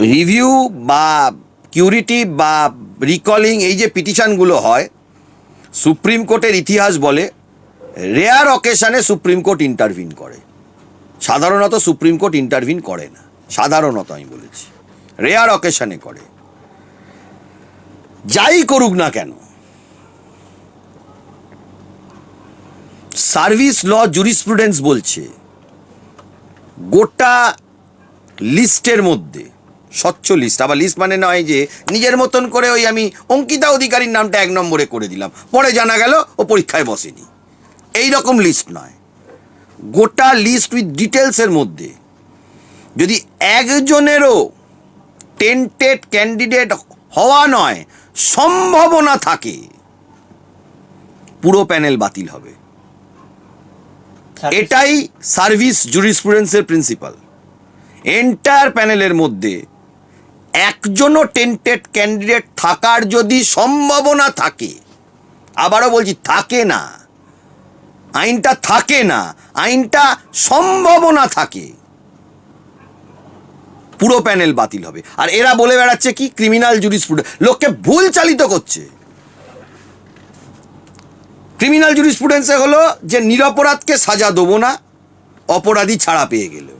Review বা কিউরিটি বা recalling এই যে পিটিশনগুলো হয় সুপ্রিম কোর্টের ইতিহাস বলে রেয়ার অকেশানে সুপ্রিম কোর্ট ইন্টারভিন করে। সাধারণত সুপ্রিম কোর্ট ইন্টারভিন করে না। সাধারণত আমি বলেছি। রেয়ার অকেশানে করে। যাই করুক না কেন সার্ভিস ল জুরিসপ্রুডেন্স বলছে, গোটা লিস্টের মধ্যে স্বচ্ছ লিস্ট আবার লিস্ট মানে নয় যে নিজের মতন করে ওই আমি অঙ্কিতা অধিকারীর নামটা এক নম্বরে করে দিলাম। পরে জানা গেল ও পরীক্ষায় বসেনি। এই রকম লিস্ট নয়। গোটা লিস্ট উইথ ডিটেলসের মধ্যে যদি একজনেরও টেন্টেড ক্যান্ডিডেট হওয়া নয় সম্ভাবনা থাকে পুরো প্যানেল বাতিল হবে। এটাই সার্ভিস জুরিসপ্রুডেন্সের প্রিন্সিপাল এন্টায়ার প্যানেলের মধ্যে একজনও টেন্টেড ক্যান্ডিডেট থাকার যদি সম্ভাবনা থাকে, আবারও বলছি থাকে না, আইনটা থাকে না, আইনটা সম্ভাবনা থাকে, পুরো প্যানেল বাতিল হবে। আর এরা বলে বেড়াচ্ছে কি? ক্রিমিনাল জুরিসপ্রুডেন্স লোককে ভুল চালিত করছে। ক্রিমিনাল জুরিসপ্রুডেন্সে হলো যে নিরপরাধকে সাজা দেবো না, অপরাধী ছাড়া পেয়ে গেলেও।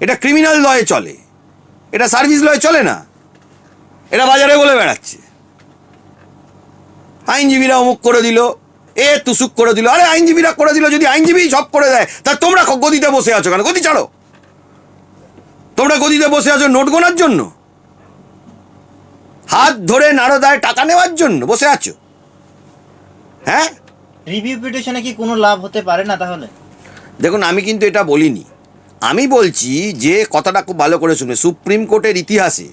এটা ক্রিমিনাল লয়ে চলে। এটা সার্ভিস লয়ে চলে না। এটা বাজারে বলে বেড়াচ্ছে। আইনজীবীরা অমুক করে দিল এ তুসুক করে দিল। আরে আইনজীবীরা করে দিল যদি আইনজীবী সব করে দেয় তা তোমরা গদিতে বসে আছো কেন? গদি ছাড়ো। তোমরা গদিতে বসে আছো নোট গোনার জন্য। হাত ধরে নারদায় টাকা নেওয়ার জন্য বসে আছো। হ্যাঁ? রিভিউ পিটিশনে কি কোনো লাভ হতে পারে না তাহলে? দেখুন আমি কিন্তু এটা বলিনি। আমি বলছি যে কথাটা খুব ভালো করে শুনে, সুপ্রিম কোর্টের ইতিহাসে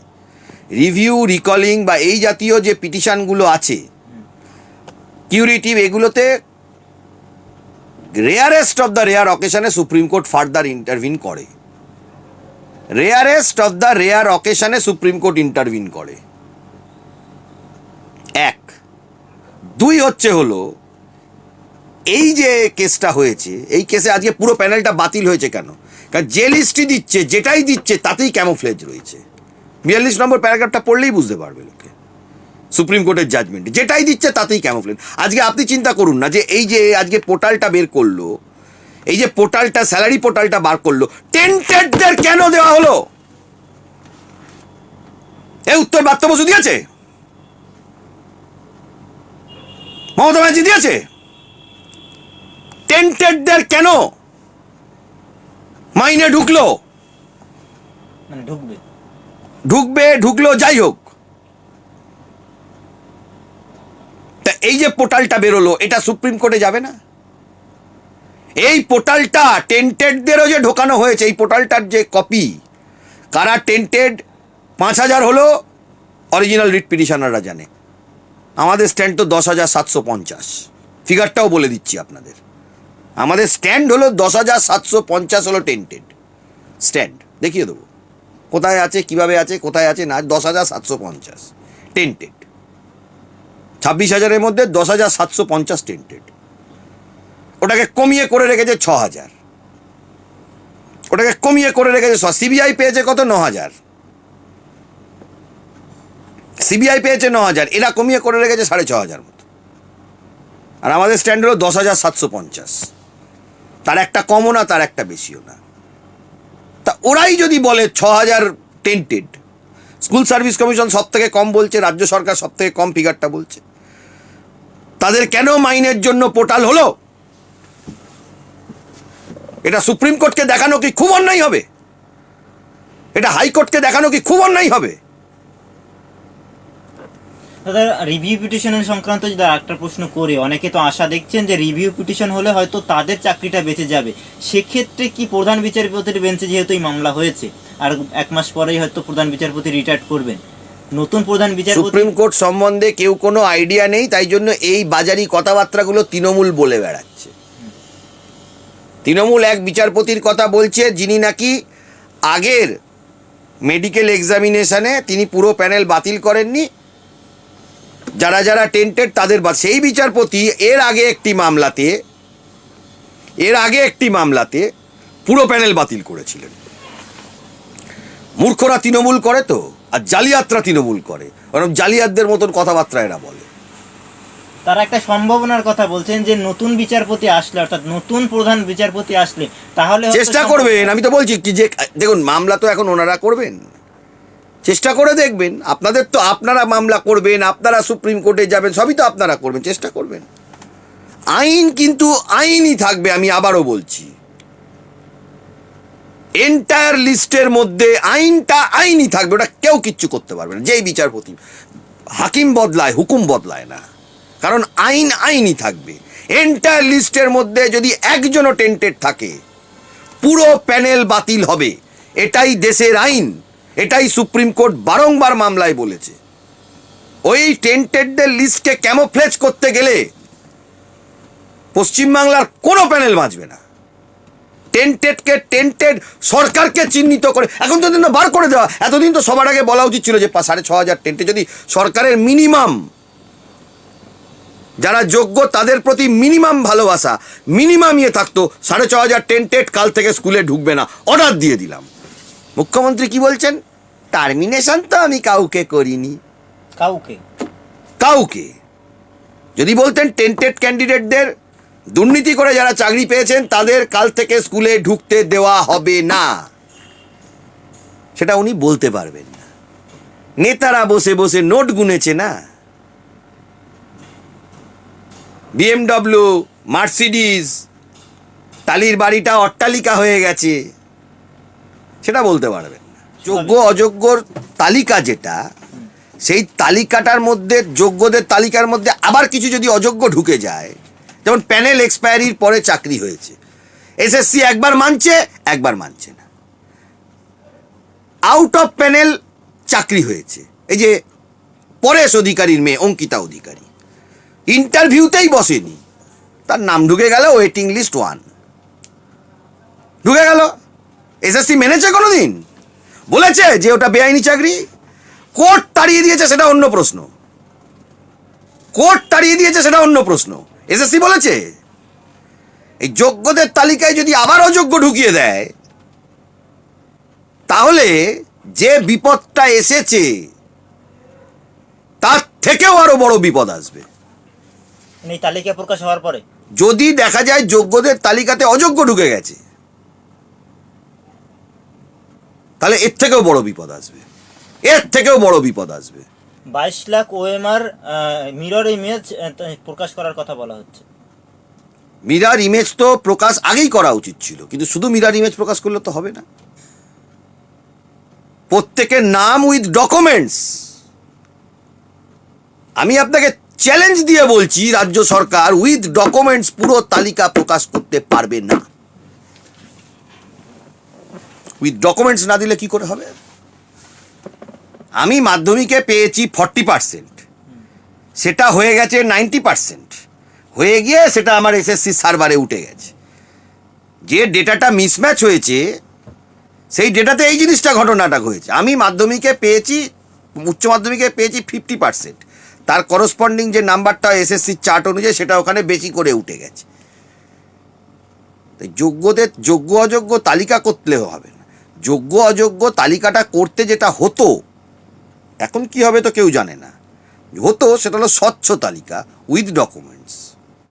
রিভিউ রিকলিং বা এই জাতীয় যে পিটিশনগুলো আছে কিউরিটিভ এগুলোতে রেয়ারেস্ট অফ দ্য রেয়ার অকেশনে সুপ্রিম কোর্ট ফার্দার ইন্টারভিন করে। রেয়ারেস্ট অফ দ্য রেয়ার অকেশনে সুপ্রিম কোর্ট ইন্টারভিন করে। এক। দুই হচ্ছে হলো, এই যে কেসটা হয়েছে, এই কেসে আজকে পুরো প্যানেলটা বাতিল হয়েছে কেন? কারণ যে লিস্টই দিচ্ছে, যেটাই দিচ্ছে, তাতেই ক্যামোফ্লেজ রয়েছে। বিয়াল্লিশ নম্বর প্যারাগ্রাফটা পড়লেই বুঝতে পারবে লোকে। সুপ্রিম কোর্টের জাজমেন্ট যেটাই দিচ্ছে, তাতেই ক্যামোফ্লেজ আজকে আপনি চিন্তা করুন না যে এই যে আজকে পোর্টালটা বের করল, এই যে পোর্টালটা স্যালারি পোর্টালটা বার করল টেন্টেডদের কেন দেওয়া হলো? এই উত্তর বার্ত বসু দিয়েছে মমতা ব্যানার্জি দিয়েছে? টেন্টেডদের কেন? মাইনে ঢুকলো। মানে ঢুকবে। ঢুকবে ঢুকলো যাই হোক। তা এই যে পোর্টালটা বেরোলো এটা সুপ্রিম কোর্টে যাবে না? এই পোর্টালটা টেন্টেডদেরও যে ঢোকানো হয়েছে এই পোর্টালটার যে কপি কারা টেন্টেড? পাঁচ হাজার হলো অরিজিনাল রিট পিটিশনাররা জানে। আমাদের স্ট্যান্ড তো দশ হাজার সাতশো পঞ্চাশ। ফিগারটাও বলে দিচ্ছি আপনাদের। আমাদের স্ট্যান্ড হলো দশ হাজার সাতশো পঞ্চাশ হলো টেন্টেড। স্ট্যান্ড, দেখিয়ে দেবো। কোথায় আছে, কীভাবে আছে, কোথায় আছে, না, দশ হাজার সাতশো পঞ্চাশ, টেন্টেড। ছাব্বিশ হাজারের মধ্যে দশ হাজার সাতশো পঞ্চাশ টেন্টেড। ওটাকে কমিয়ে করে রেখেছে ছ হাজার। ওটাকে কমিয়ে করে রেখেছে সিবিআই পেয়েছে কত? ন হাজার। সিবিআই পেয়েছে ন হাজার। এরা কমিয়ে করে রেখেছে সাড়ে ছ হাজার মতো। আর আমাদের স্ট্যান্ড হলো দশ হাজার সাতশো পঞ্চাশ। তার একটা কমও না, তার একটা বেশিও না। তা ওরাই যদি বলে ছ হাজার টেন্টেড স্কুল সার্ভিস কমিশন সব থেকে কম বলছে, রাজ্য সরকার সব থেকে কম ফিগারটা বলছে, তাদের কেন মাইনের জন্য পোর্টাল হলো? এটা সুপ্রিম কোর্টকে দেখানো কি খুব অন্যায় হবে? এটা হাইকোর্টকে দেখানো কি খুব অন্যায় হবে? দাদা রিভিউ পিটিশনের সংক্রান্ত যদি একটা প্রশ্ন করি, অনেকে তো আশা দেখছেন যে রিভিউ পিটিশন হলে হয়তো তাদের চাকরিটা বেঁচে যাবে। সেক্ষেত্রে কি প্রধান বিচারপতির বেঞ্চে যেহেতু এই মামলা হয়েছে, আর এক মাস পরেই হয়তো প্রধান বিচারপতি রিটায়ার করবেন। নতুন প্রধান বিচারপতি সুপ্রিম কোর্ট সম্বন্ধে কেউ কোনো আইডিয়া নেই, তাই জন্য এই বাজারি কথাবার্তাগুলো তৃণমূল বলে বেড়াচ্ছে। তৃণমূল এক বিচারপতির কথা বলছে, যিনি নাকি আগের মেডিকেল এক্সামিনেশনে তিনি পুরো প্যানেল বাতিল করেননি যারা যারা টেন্টেড তাদের বা সেই বিচারপতি এর আগে একটি মামলাতে এর আগে একটি মামলাতে পুরো প্যানেল বাতিল করেছিলেন। মূর্খরা তৃণমূল করে তো আর জালিয়াতরা তৃণমূল করে। কারণ জালিয়াতদের মতন কথাবার্তা এরা বলে। তারা একটা সম্ভাবনার কথা বলছেন যে নতুন বিচারপতি আসলে অর্থাৎ নতুন প্রধান বিচারপতি আসলে তাহলে চেষ্টা করবেন আমি তো বলছি কি যে দেখুন মামলা তো এখন ওনারা করবেন। চেষ্টা করে দেখবেন। আপনাদের তো আপনারা মামলা করবেন, আপনারা সুপ্রিম কোর্টে যাবেন, সবই তো আপনারা করবেন, চেষ্টা করবেন। আইন কিন্তু আইনই থাকবে, আমি আবারও বলছি। এন্টায়ার লিস্টের মধ্যে আইনটা আইনই থাকবে, ওটা কেউ কিচ্ছু করতে পারবে না, যেই বিচারপতি। হাকিম বদলায়, হুকুম বদলায় না। কারণ আইন আইনই থাকবে। এন্টায়ার লিস্টের মধ্যে যদি একজনও টেন্টেড থাকে, পুরো প্যানেল বাতিল হবে, এটাই দেশের আইন। এটাই সুপ্রিম কোর্ট বারংবার মামলায় বলেছে। ওই টেন্টেডদের লিস্টকে ক্যামোফ্লেজ করতে গেলে পশ্চিমবাংলার কোনো প্যানেল বাঁচবে না। টেন্টেডকে টেন্টেড সরকারকে চিহ্নিত করে। এখন তো দিন বার করে দেওয়া। এতদিন তো সবার আগে বলা উচিত ছিল যে সাড়ে ছ হাজার টেন্টে যদি সরকারের মিনিমাম, যারা যোগ্য তাদের প্রতি মিনিমাম ভালোবাসা, মিনিমাম ইয়ে থাকতো, সাড়ে ছ হাজার টেন্টেড কাল থেকে স্কুলে ঢুকবে না। অর্ডার দিয়ে দিলাম। মুখ্যমন্ত্রী কি বলছেন? টার্মিনেশন তো আমি কাউকে করিনি। কাউকে? কাউকে? যদি বলতেন টেন্টেড ক্যান্ডিডেটদের দুর্নীতি করে যারা চাকরি পেয়েছেন তাদের কাল থেকে স্কুলে ঢুকতে দেওয়া হবে না। সেটা উনি বলতে পারবেন না। নেতারা বসে বসে নোট গুনেছে না। বিএমডব্লিউ মার্সিডিজ তালির বাড়িটা অট্টালিকা হয়ে গেছে। সেটা বলতে পারবেন যোগ্য অযোগ্যর তালিকা যেটা সেই তালিকাটার মধ্যে যোগ্যদের তালিকার মধ্যে আবার কিছু যদি অযোগ্য ঢুকে যায় যেমন প্যানেল এক্সপায়ারির পরে চাকরি হয়েছে। এসএসসি একবার মানছে একবার মানছে না। আউট অফ প্যানেল চাকরি হয়েছে। এই যে পরেশ অধিকারীর মেয়ে অঙ্কিতা অধিকারী। ইন্টারভিউতেই বসেনি। তার নাম ঢুকে গেল ওয়েটিং লিস্ট ওয়ান ঢুকে গেল। এসএসসি মেনেছে কোনো দিন বলেছে যে ওটা বেআইনি চাকরি। কোর্ট তাড়িয়ে দিয়েছে সেটা অন্য প্রশ্ন। কোর্ট তাড়িয়ে দিয়েছে সেটা অন্য প্রশ্ন। এসএসসি বলেছে? এই যোগ্যদের তালিকায় যদি আবার অযোগ্য ঢুকিয়ে দেয় তাহলে যে বিপদটা এসেছে তার থেকেও আরও বড় বিপদ আসবে। মানে তালিকা প্রকাশ হওয়ার পরে? যদি দেখা যায় যোগ্যদের তালিকাতে অযোগ্য ঢুকে গেছে তাহলে এর থেকেও বড় বিপদ আসবে। এর থেকেও বড় বিপদ আসবে। বাইশ লাখ ওএমআর মিরর ইমেজ প্রকাশ করার কথা বলা হচ্ছে। মিরার ইমেজ তো প্রকাশ আগেই করা উচিত ছিল কিন্তু শুধু মিরার ইমেজ প্রকাশ করলে তো হবে না। প্রত্যেকের নাম উইথ ডকুমেন্টস আমি আপনাকে চ্যালেঞ্জ দিয়ে বলছি রাজ্য সরকার উইথ ডকুমেন্টস পুরো তালিকা প্রকাশ করতে পারবে না। উইথ ডকুমেন্টস না দিলে কি করে হবে? আমি মাধ্যমিকে পেয়েছি ফর্টি পার্সেন্ট সেটা হয়ে গেছে নাইনটি পার্সেন্ট হয়ে গিয়ে সেটা আমার এসএসসি সার্ভারে উঠে গেছে। যে ডেটাটা মিসম্যাচ হয়েছে, সেই ডেটাতে এই জিনিসটা ঘটনাটা হয়েছে আমি মাধ্যমিকে পেয়েছি, উচ্চ মাধ্যমিকে পেয়েছি ফিফটি পার্সেন্ট তার করসপন্ডিং যে নাম্বারটা এসএসসির চার্ট অনুযায়ী, সেটা ওখানে বেশি করে উঠে গেছে। যোগ্যদের যোগ্য অযোগ্য তালিকা করলেও হবে। যোগ্য, অযোগ্য তালিকাটা করতে যেটা হতো, এখন কি হবে তো কেউ জানে না। হতো সেটা হলো স্বচ্ছ তালিকা উইথ ডকুমেন্টস